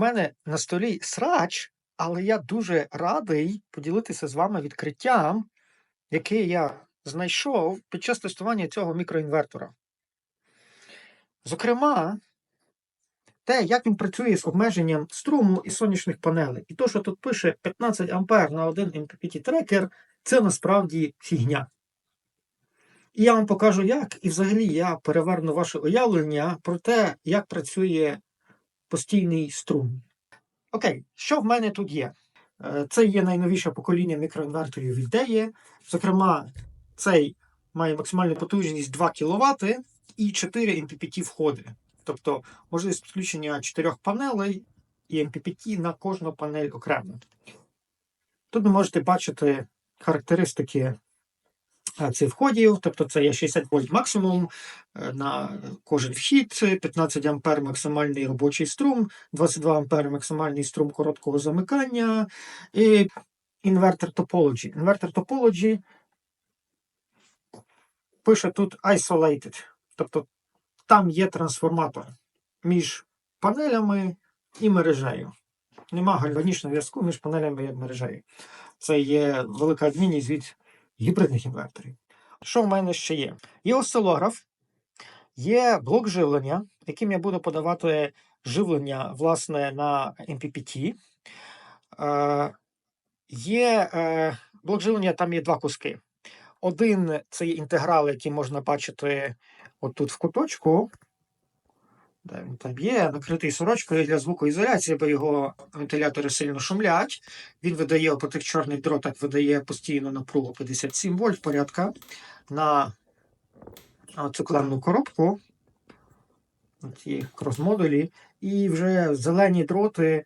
мене на столі срач, але я дуже радий поділитися з вами відкриттям, яке я знайшов під час тестування цього мікроінвертора. Зокрема, те, як він працює з обмеженням струму і сонячних панелей. І то, що тут пише 15 А на один MPPT трекер, це насправді фігня. І я вам покажу, як, і взагалі я переверну ваше уявлення про те, як працює постійний струм. Окей, що в мене тут є? Е, Це є найновіше покоління мікроінверторів від DEE. Зокрема, цей має максимальну потужність 2 кВт і 4 MPPT входи. Тобто можливість підключення 4 панелей і MPPT на кожну панель окремо. Тут ви можете бачити характеристики цих входів, тобто це є 60 вольт максимум е, на кожен вхід, 15 ампер максимальний робочий струм, 22 ампер максимальний струм короткого замикання і інвертор topology. Інвертор topology пише тут isolated, тобто там є трансформатор між панелями і мережею. Нема гальванічного зв'язку між панелями і мережею. Це є велика відмінність від гібридних інверторів. Що в мене ще є? Є осцилограф, є блок живлення, яким я буду подавати живлення власне на MPPT. Е, Є е, блок живлення, там є два куски. Один це є інтеграл, який можна бачити отут в куточку. Там є, накритий сорочкою для звукоізоляції, бо його вентилятори сильно шумлять. Він видає по тих чорних дротах, видає постійно напругу 57 вольт порядка на клемну коробку. Ці крос-модулі. І вже зелені дроти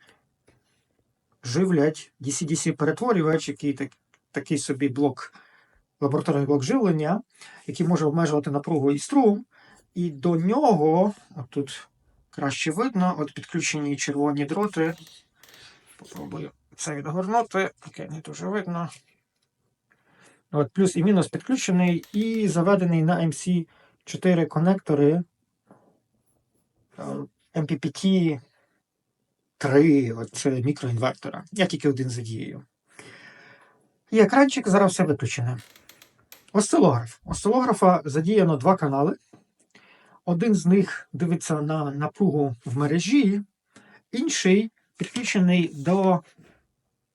живлять DC-DC перетворювач, який так, такий собі блок, лабораторний блок живлення, який може обмежувати напругу і струм. І до нього, от тут краще видно, от підключені червоні дроти. Попробую це відгорнути. Окей, не дуже видно. От, Плюс і мінус підключений і заведений на MC4 конектори е, MPPT 3, от це мікроінвертора. Я тільки один задіюю. І екранчик, зараз все виключене. Осцилограф. Осцилографа задіяно два канали. Один з них дивиться на напругу в мережі, інший підключений до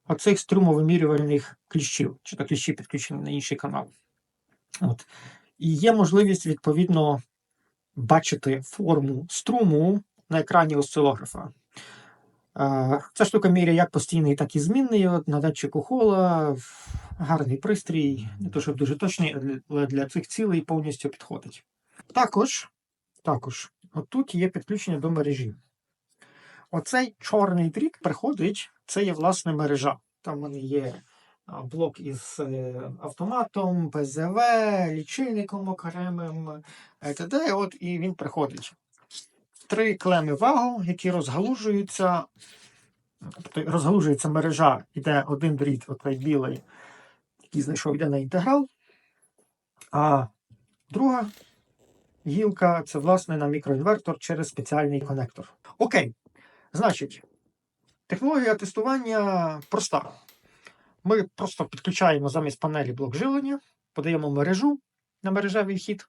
оцих струмовимірювальних кліщів, чи то кліщі підключені на інший канал. От. І є можливість, відповідно, бачити форму струму на екрані осцилографа. Е, Ця штука міряє як постійний, так і змінний. От На датчику хола гарний пристрій, не то щоб дуже точний, але для цих цілей повністю підходить. Також також, отут є підключення до мережі. Оцей чорний дріт приходить, це є власне мережа. Там в мене є блок із е, автоматом, ПЗВ, лічильником окремим, т.д. От і він приходить. Три клеми вагу, які розгалужуються. Тобто розгалужується мережа, йде один дріт, оцей білий, який знайшов, йде на інтеграл. А друга гілка це, власне, на мікроінвертор через спеціальний конектор. Окей. Значить, технологія тестування проста. Ми просто підключаємо замість панелі блок живлення, подаємо мережу на мережевий вхід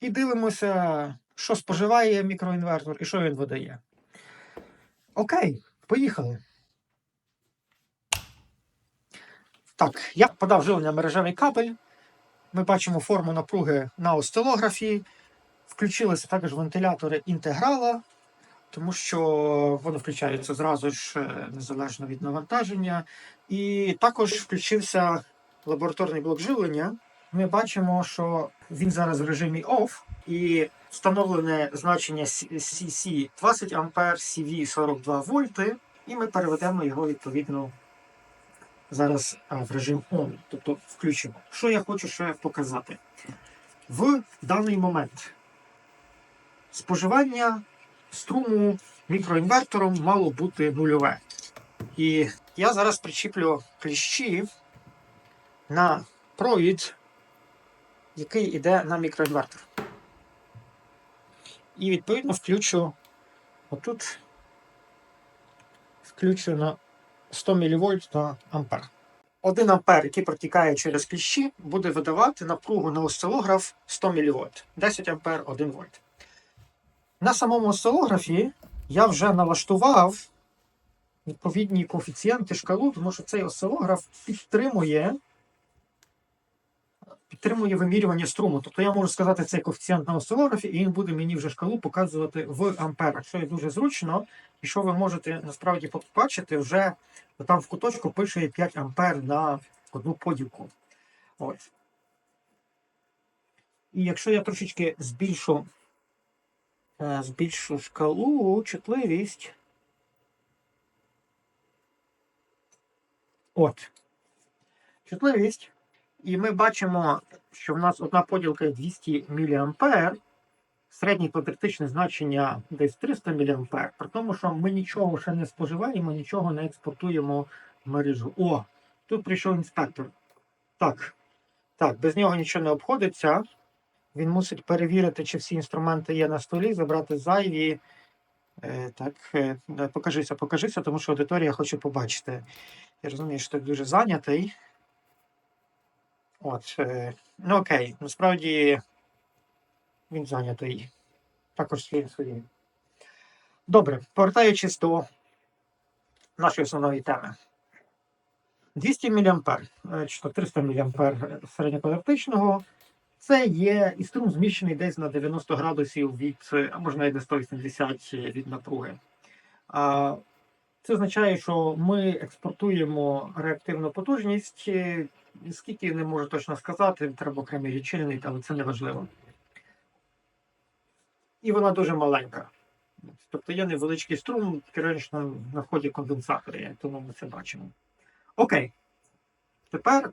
і дивимося, що споживає мікроінвертор і що він видає. Окей, поїхали. Так, я подав живлення мережевий кабель. Ми бачимо форму напруги на осцилографі. Включилися також вентилятори інтеграла, тому що вони включаються зразу ж е, незалежно від навантаження. І також включився лабораторний блок живлення. Ми бачимо, що він зараз в режимі OFF і встановлене значення CC 20 А, CV 42 вольти, і ми переведемо його відповідно зараз в режим ON, тобто включимо. Що я хочу ще показати? В даний момент споживання струму мікроінвертором мало бути нульове. І я зараз причіплю кліщі на провід, який йде на мікроінвертор. І відповідно включу отут включено 100 мВ на ампер. 1 ампер, який протікає через кліщі, буде видавати напругу на осцилограф 100 мВ. 10 ампер 1 вольт. На самому осцилографі я вже налаштував відповідні коефіцієнти шкалу, тому що цей осцилограф підтримує, підтримує вимірювання струму. Тобто я можу сказати цей коефіцієнт на осцилографі, і він буде мені вже шкалу показувати в амперах, що є дуже зручно, і що ви можете насправді побачити, вже там в куточку пише 5 ампер на одну поділку. Ось. І якщо я трошечки збільшу, збільшу шкалу, чутливість. От. Чутливість. І ми бачимо, що в нас одна поділка 200 мА, середнє квадратичне значення десь 300 мА, при тому, що ми нічого ще не споживаємо, нічого не експортуємо в мережу. О, тут прийшов інспектор. Так, так, без нього нічого не обходиться. Він мусить перевірити, чи всі інструменти є на столі, забрати зайві. Е, так, е, покажися, покажися, тому що аудиторія хоче побачити. Я розумію, що ти дуже зайнятий. От, е, ну окей, насправді він зайнятий. Також своїм своїм. Добре, повертаючись до нашої основної теми. 200 мА, чи то 300 мА середньоквадратичного, це є і струм зміщений десь на 90 градусів від, а можна і на 180 від напруги. Це означає, що ми експортуємо реактивну потужність. е, Скільки не можу точно сказати, треба окремий лічильник, але це не важливо. І вона дуже маленька. Тобто є невеличкий струм, керуючи на вході конденсатори, тому ми це бачимо. Окей. Тепер,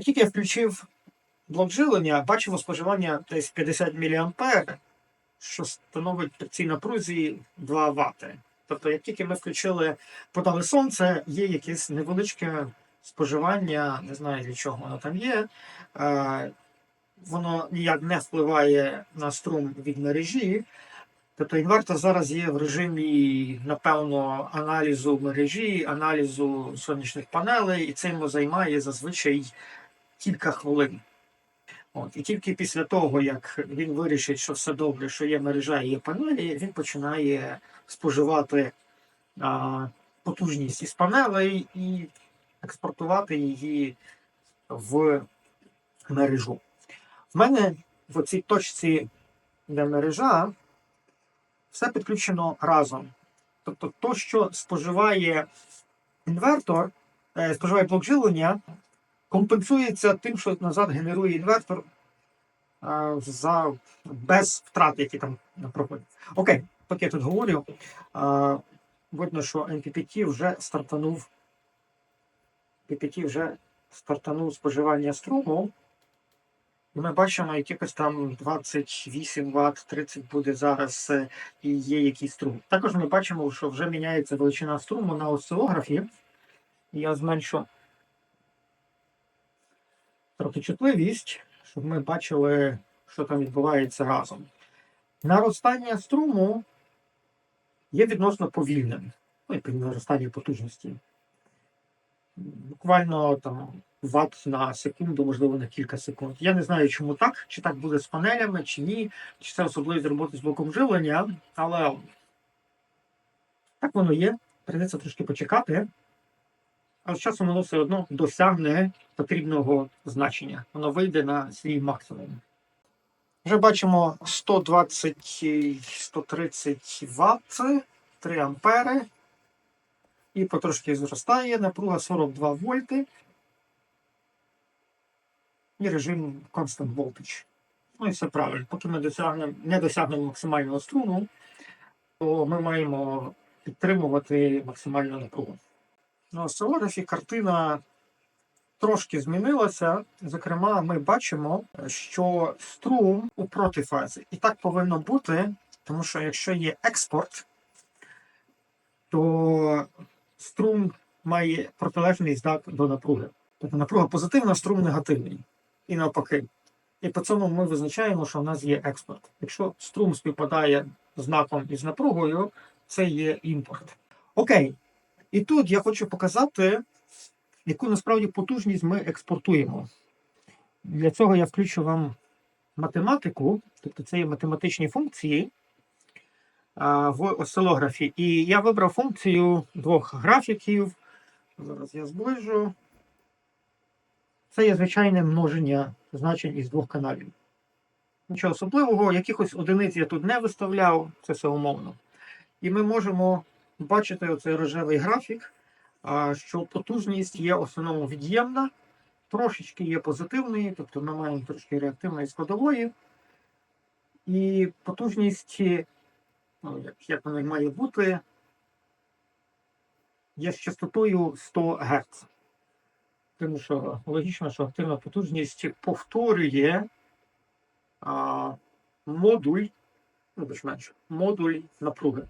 тільки я включив блок жилення, бачимо споживання десь 50 мА, що становить при цій напрузі 2 Вт. Тобто, як тільки ми включили, подали сонце, є якесь невеличке споживання, не знаю для чого воно там є. Воно ніяк не впливає на струм від мережі. Тобто інвертор зараз є в режимі, напевно, аналізу мережі, аналізу сонячних панелей, і цим займає зазвичай кілька хвилин. От, і тільки після того, як він вирішить, що все добре, що є мережа і є панелі, він починає споживати а, потужність із панелей і експортувати її в мережу. В мене в цій точці, де мережа, все підключено разом. Тобто, то, що споживає інвертор, е, споживає блок живлення, компенсується тим, що назад генерує інвертор е, за без втрат, які там проходять. Окей, поки я тут говорю, е, видно, що MPPT вже стартанув. PPT вже стартанув споживання струму. І ми бачимо, якихось там 28 Вт, 30 буде зараз е, і є якийсь струм. Також ми бачимо, що вже міняється величина струму на осцилографі. Я зменшу трохи чутливість, щоб ми бачили, що там відбувається разом. Наростання струму є відносно повільним. Ну, і наростання потужності. Буквально там ватт на секунду, можливо, на кілька секунд. Я не знаю, чому так, чи так буде з панелями, чи ні, чи це особливість роботи з блоком живлення, але так воно є. Придеться трошки почекати. Але з часом воно все одно досягне потрібного значення. Воно вийде на свій максимум. Вже бачимо 120-130 Вт, 3 ампери. І потрошки зростає напруга 42 вольти. І режим Constant Voltage. Ну і все правильно. Поки ми досягнемо, не досягнемо максимального струму, то ми маємо підтримувати максимальну напругу. На осцилографі картина трошки змінилася. Зокрема, ми бачимо, що струм у протифазі. І так повинно бути, тому що якщо є експорт, то струм має протилежний знак до напруги. Тобто напруга позитивна, струм негативний. І навпаки. І по цьому ми визначаємо, що в нас є експорт. Якщо струм співпадає знаком із напругою, це є імпорт. Окей. І тут я хочу показати, яку насправді потужність ми експортуємо. Для цього я включу вам математику, тобто це є математичні функції в осцилографі. І я вибрав функцію двох графіків. Зараз я зближу. Це є звичайне множення значень із двох каналів. Нічого особливого, якихось одиниць я тут не виставляв, це все умовно. І ми можемо бачити оцей рожевий графік, що потужність є основному від'ємна, трошечки є позитивної, тобто ми маємо трошки реактивної складової. І потужність, ну, як, як вона має бути, є з частотою 100 Гц. Тому що логічно, що активна потужність повторює а, модуль, ну, більш-менш, модуль напруги.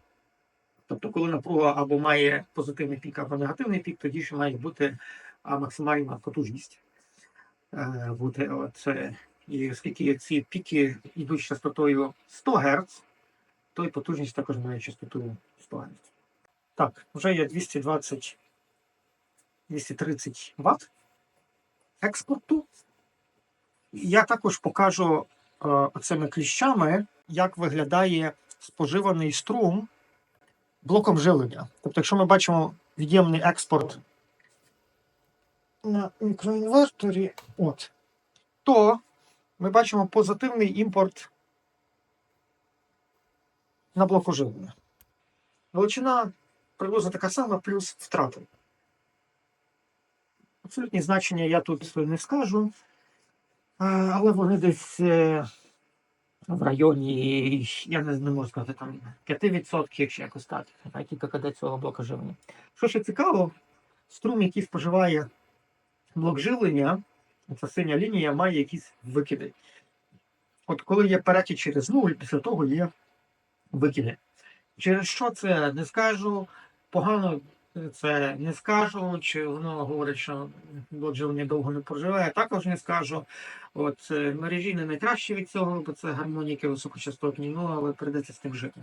Тобто, коли напруга або має позитивний пік, або негативний пік, тоді ж має бути максимальна потужність. Е, от, е, і оскільки ці піки йдуть частотою 100 Гц, то і потужність також має частоту 100 Гц. Так, вже є 220 230 Вт експорту. Я також покажу е, оцими кліщами, як виглядає споживаний струм блоком жилення. Тобто, якщо ми бачимо від'ємний експорт на мікроінверторі, от, то ми бачимо позитивний імпорт на блоку живлення. Величина приблизно така сама, плюс втрати. Абсолютні значення я тут не скажу, але вони десь е, в районі, я не, можу сказати, там 5% чи якось так, і ККД цього блока живлення. Що ще цікаво, струм, який споживає блок живлення, ця синя лінія має якісь викиди. От коли є перетік через нуль, після того є викиди. Через що це не скажу, погано це не скажу, чи воно говорить, що блок живлення довго не проживає, також не скажу. От е, мережі не найкраще від цього, бо це гармоніки високочастотні, ну але прийдеться з тим жити.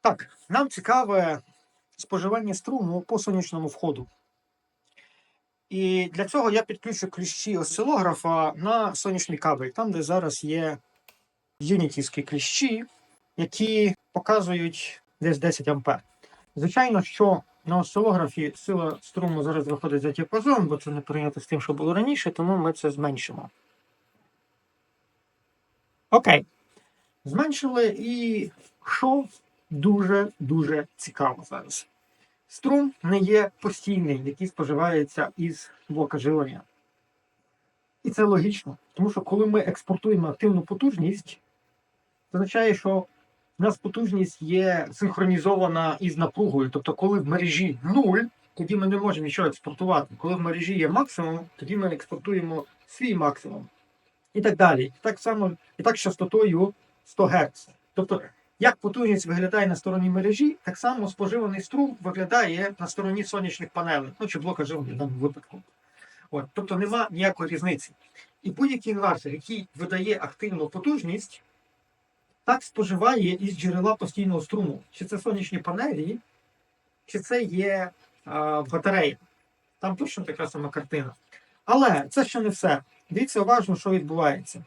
Так, нам цікаве споживання струму по сонячному входу. І для цього я підключу кліщі осцилографа на сонячний кабель, там, де зараз є юнітівські кліщі, які показують десь 10 ампер. Звичайно, що на осцилографі сила струму зараз виходить за діапазон, бо це не прийнято з тим, що було раніше, тому ми це зменшимо. Окей. Зменшили і що дуже-дуже цікаво зараз. Струм не є постійний, який споживається із блока живлення. І це логічно, тому що коли ми експортуємо активну потужність, це означає, що у нас потужність є синхронізована із напругою. Тобто, коли в мережі нуль, тоді ми не можемо нічого експортувати. Коли в мережі є максимум, тоді ми експортуємо свій максимум. І так далі. Так само, і так з частотою 100 Гц. Тобто, як потужність виглядає на стороні мережі, так само споживаний струм виглядає на стороні сонячних панелей, ну чи блока живлення в даному випадку. От, тобто нема ніякої різниці. І будь-який інвертор, який видає активну потужність, так споживає із джерела постійного струму. Чи це сонячні панелі, чи це є а, батарея. Там точно така сама картина. Але це ще не все. Дивіться уважно, що відбувається.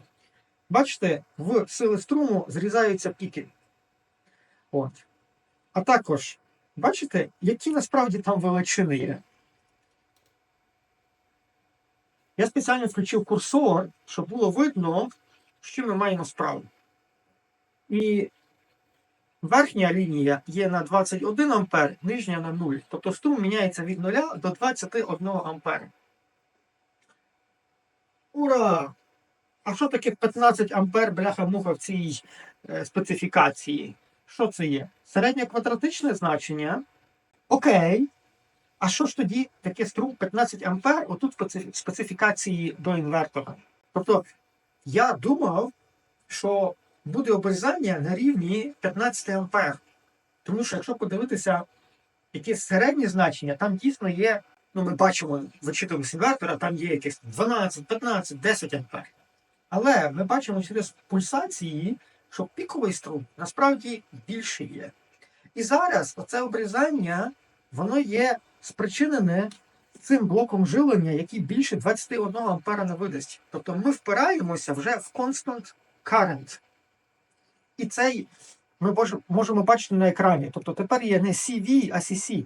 Бачите, в сили струму зрізаються піки. От. А також, бачите, які насправді там величини є. Я спеціально включив курсор, щоб було видно, чим ми маємо справу. І верхня лінія є на 21 ампер, нижня на 0. Тобто струм міняється від 0 до 21 ампера. Ура! А що таке 15 ампер бляха-муха в цій е, специфікації? Що це є? Середнє квадратичне значення. Окей. А що ж тоді таке струм 15 ампер? Отут специфі- специфікації до інвертора. Тобто я думав, що буде обрізання на рівні 15 ампер. Тому що якщо подивитися якесь середнє значення, там дійсно є, ну ми бачимо, з інвертора, там є якесь 12, 15, 10 ампер. Але ми бачимо через пульсації, що піковий струм насправді більше є. І зараз оце обрізання воно є спричинене цим блоком живлення, який більше 21 ампера не видасть. Тобто ми впираємося вже в constant current. І цей ми можемо бачити на екрані. Тобто тепер є не CV, а CC.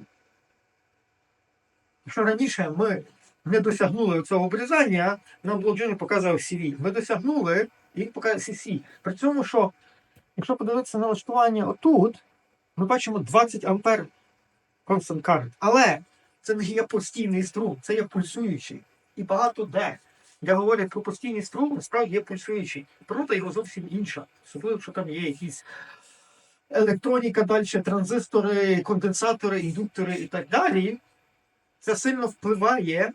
Якщо раніше ми не досягнули цього обрізання, нам блокчейн показував CV. Ми досягнули, і він показує CC. При цьому, що якщо подивитися на налаштування отут, ми бачимо 20 ампер constant current. Але це не є постійний струм, це є пульсуючий. І багато де, де говорять про постійний струм, насправді є пульсуючий. Природа його зовсім інша. Особливо, якщо там є якісь електроніка далі, транзистори, конденсатори, індуктори і так далі. Це сильно впливає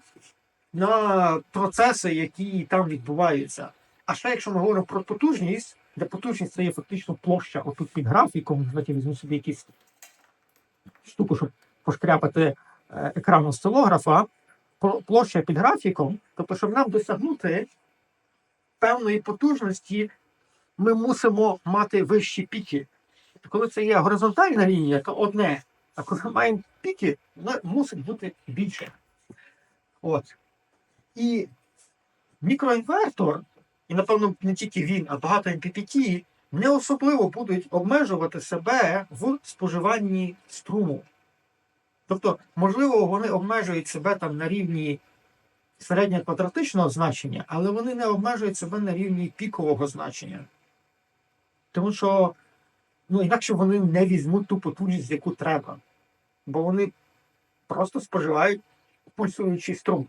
на процеси, які там відбуваються. А ще якщо ми говоримо про потужність, де потужність це є фактично площа отут під графіком, давайте візьму собі якусь штуку, щоб пошкряпати е, екран осцилографа, площа під графіком, тобто, щоб нам досягнути певної потужності, ми мусимо мати вищі піки. Коли це є горизонтальна лінія, то одне. А коли ми маємо піки, воно мусить бути більше. От. І мікроінвертор, і напевно не тільки він, а багато MPPT, не особливо будуть обмежувати себе в споживанні струму. Тобто, можливо, вони обмежують себе там на рівні середньоквадратичного значення, але вони не обмежують себе на рівні пікового значення. Тому що ну, інакше вони не візьмуть ту потужність, яку треба. Бо вони просто споживають пульсуючий струм.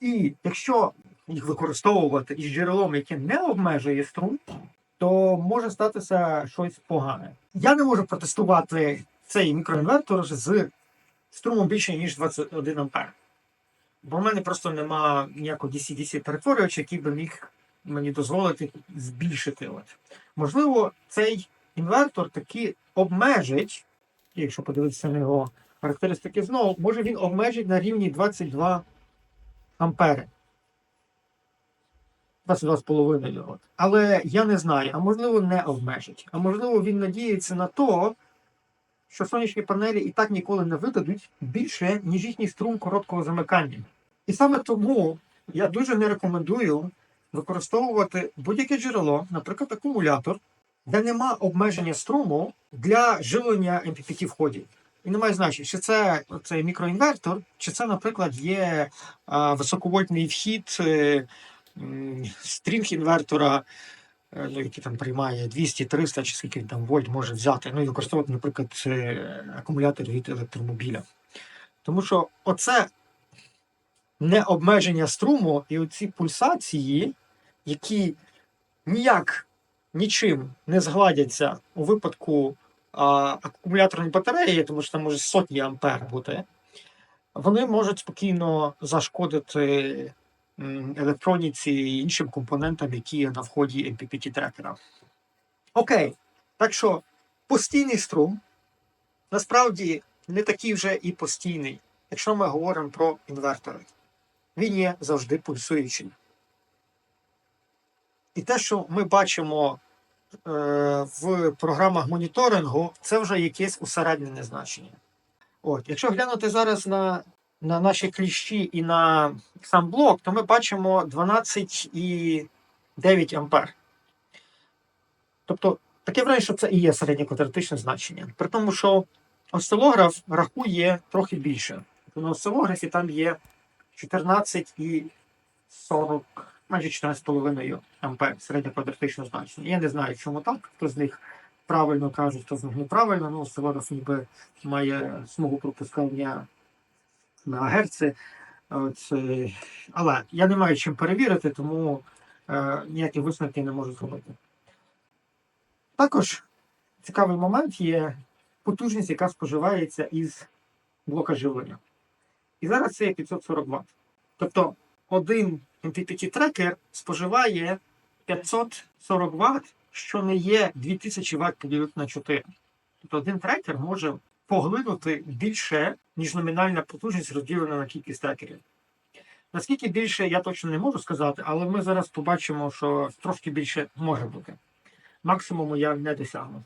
І якщо їх використовувати із джерелом, яке не обмежує струм, то може статися щось погане. Я не можу протестувати цей мікроінвертор з струмом більше, ніж 21 ампер. Бо в мене просто нема ніякого DC-DC перетворювача, який би міг мені дозволити збільшити. От. Можливо, цей інвертор таки обмежить, якщо подивитися на його характеристики знову, може він обмежить на рівні 22 ампери. 22,5. Але я не знаю, а можливо не обмежить. А можливо, він надіється на то, що сонячні панелі і так ніколи не видадуть більше, ніж їхній струм короткого замикання. І саме тому я дуже не рекомендую використовувати будь-яке джерело, наприклад, акумулятор, де нема обмеження струму для живлення MPPT входів. І немає значення, чи це цей мікроінвертор, чи це, наприклад, є високовольтний вхід е, стрінг інвертора, ну, який там приймає 200, 300 чи скільки там вольт може взяти, ну і використовувати, наприклад, е, акумулятор від електромобіля. Тому що оце не обмеження струму і оці пульсації, які ніяк нічим не згладяться у випадку а, акумуляторної батареї, тому що там може сотні ампер бути, вони можуть спокійно зашкодити електроніці і іншим компонентам, які є на вході MPPT трекера. Окей, так що постійний струм насправді не такий вже і постійний, якщо ми говоримо про інвертори. Він є завжди пульсуючий. І те, що ми бачимо е, в програмах моніторингу, це вже якесь усереднене значення. От, якщо глянути зараз на, на наші кліщі і на сам блок, то ми бачимо 12,9 ампер. Тобто таке враження, що це і є середньоквадратичне значення. При тому, що осцилограф рахує трохи більше. Тобто на осцилографі там є 14,40, майже 14,5 ампер середньоквадратичне значення. Я не знаю, чому так. Хто з них правильно каже, хто з них неправильно. Ну, осцилограф ніби має смугу пропускання на герці. От, е, але я не маю чим перевірити, тому е, ніякі висновки не можу зробити. Також цікавий момент є потужність, яка споживається із блока живлення. І зараз це є 540 Вт. Тобто один MPPT трекер споживає 540 Вт, що не є 2000 Вт поділити на 4. Тобто один трекер може поглинути більше, ніж номінальна потужність розділена на кількість трекерів. Наскільки більше, я точно не можу сказати, але ми зараз побачимо, що трошки більше може бути. Максимуму я не досягну.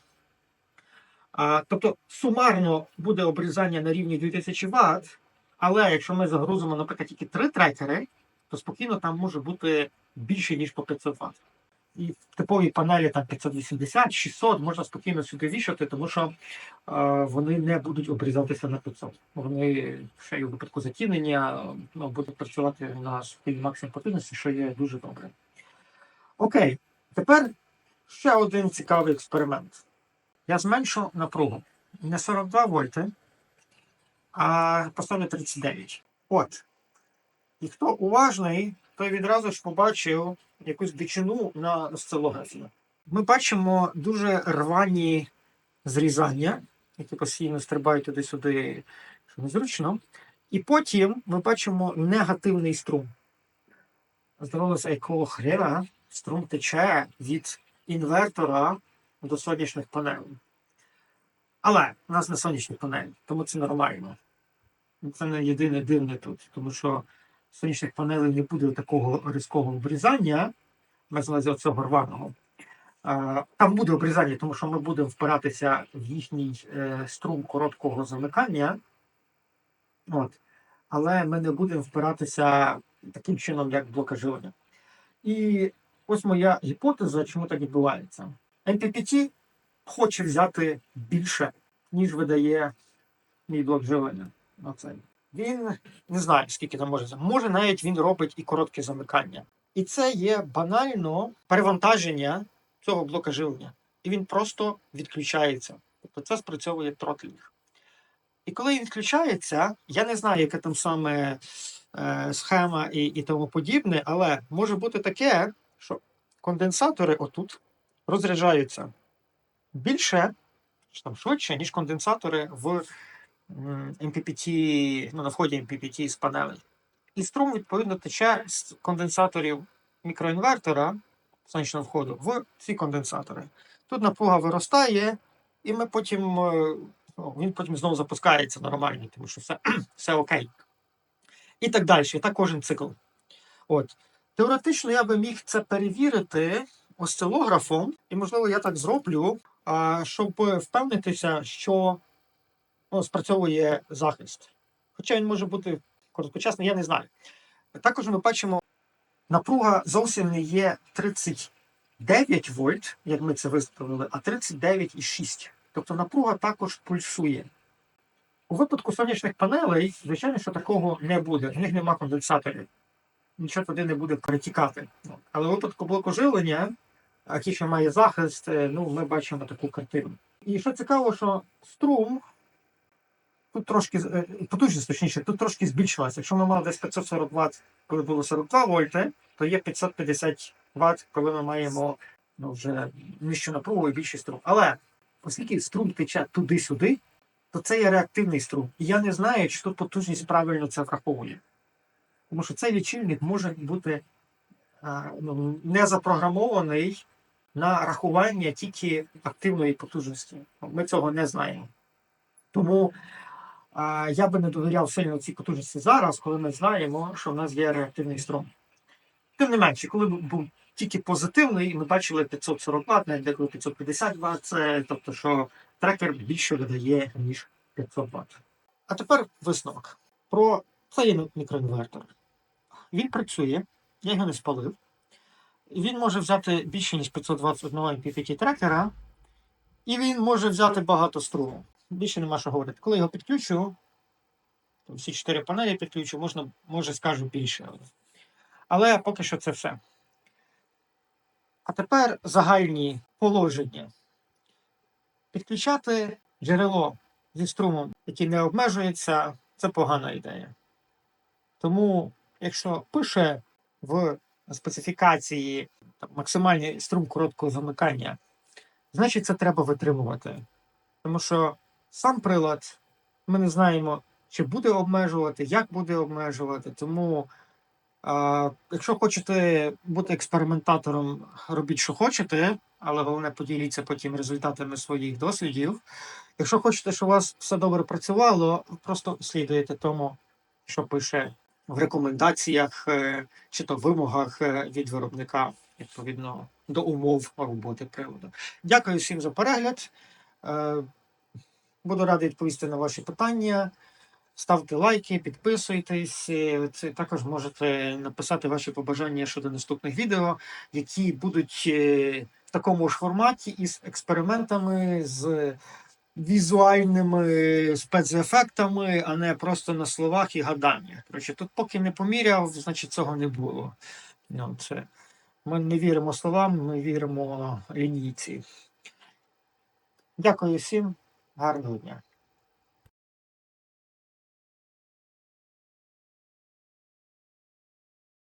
А, тобто сумарно буде обрізання на рівні 2000 Вт, але якщо ми загрузимо, наприклад, тільки три трекери, то спокійно там може бути більше, ніж по 500 Вт. І в типовій панелі там 580, 600 можна спокійно сюди вішати, тому що е, вони не будуть обрізатися на 500. Вони ще й у випадку затінення ну, будуть працювати на своїй максимум потужності, що є дуже добре. Окей, тепер ще один цікавий експеримент. Я зменшу напругу не 42 вольти, а поставлю 39. От. І хто уважний, той відразу ж побачив якусь дичину на осцилографі. Ми бачимо дуже рвані зрізання, які постійно стрибають туди-сюди, що незручно. І потім ми бачимо негативний струм. Здавалося, якого хрена струм тече від інвертора до сонячних панелей. Але в нас не сонячні панелі, тому це нормально. Це не єдине дивне тут, тому що сонячних панелей не буде такого різкого обрізання, без увазі цього рваного. Там буде обрізання, тому що ми будемо впиратися в їхній е, струм короткого замикання. От. Але ми не будемо впиратися таким чином, як блока. І ось моя гіпотеза, чому так відбувається. MPPT хоче взяти більше, ніж видає мій блок живлення. Оцей. Він не знаю, скільки там може. Може, навіть він робить і коротке замикання. І це є банально перевантаження цього блока живлення. І він просто відключається. Тобто це спрацьовує тротлінг. І коли він відключається, я не знаю, яка там саме е, схема і, і тому подібне, але може бути таке, що конденсатори отут розряджаються більше, там швидше, ніж конденсатори в MPPT, ну, на вході MPPT з панелей. І струм, відповідно, тече з конденсаторів мікроінвертора сонячного входу в ці конденсатори. Тут напруга виростає, і ми потім, е, ну, він потім знову запускається нормально, тому що все, все окей. І так далі. Так кожен цикл. От. Теоретично я би міг це перевірити осцилографом, і, можливо, я так зроблю, щоб впевнитися, що ну, спрацьовує захист. Хоча він може бути короткочасний, я не знаю. Також ми бачимо, напруга зовсім не є 39 вольт, як ми це виставили, а 39,6. Тобто напруга також пульсує. У випадку сонячних панелей, звичайно, що такого не буде. В них нема конденсаторів. Нічого туди не буде перетікати. Але у випадку блоку живлення, який ще має захист, е, ну, ми бачимо таку картину. І що цікаво, що струм тут трошки е, потужність, точніше, тут трошки збільшилася. Якщо ми мали десь 540 Вт, коли було 42 вольти, то є 550 Вт, коли ми маємо ну, вже нижчу напругу і більший струм. Але оскільки струм тече туди-сюди, то це є реактивний струм. І я не знаю, чи тут потужність правильно це враховує. Тому що цей лічильник може бути а, ну, не запрограмований на рахування тільки активної потужності. Ми цього не знаємо. Тому я би не довіряв сильно цій потужності зараз, коли ми знаємо, що в нас є реактивний струм. Тим не менше, коли бу- був тільки позитивний, і ми бачили 540 Вт, навіть деколи 550 Вт, це тобто, що трекер більше видає, ніж 500 Вт. А тепер висновок про цей мікроінвертор. Він працює, я його не спалив. Він може взяти більше, ніж 521 MPPT трекера, і він може взяти багато струму. Більше нема що говорити. Коли його підключу, там всі чотири панелі підключу, можна, може скажу більше. Але поки що це все. А тепер загальні положення. Підключати джерело зі струмом, який не обмежується, це погана ідея. Тому, якщо пише в специфікації там, максимальний струм короткого замикання, значить це треба витримувати. Тому що сам прилад ми не знаємо, чи буде обмежувати, як буде обмежувати. Тому, а, якщо хочете бути експериментатором, робіть, що хочете, але головне поділіться потім результатами своїх дослідів. Якщо хочете, щоб у вас все добре працювало, просто слідуйте тому, що пише в рекомендаціях е, чи то вимогах е, від виробника відповідно до умов роботи приладу. Дякую всім за перегляд. Буду радий відповісти на ваші питання. Ставте лайки, підписуйтесь. Е, Це також можете написати ваші побажання щодо наступних відео, які будуть е, в такому ж форматі із експериментами, з візуальними спецефектами, а не просто на словах і гаданнях. Коротше, тут поки не поміряв, значить цього не було. Ну, це... Ми не віримо словам, ми віримо лінійці. Дякую всім, гарного дня.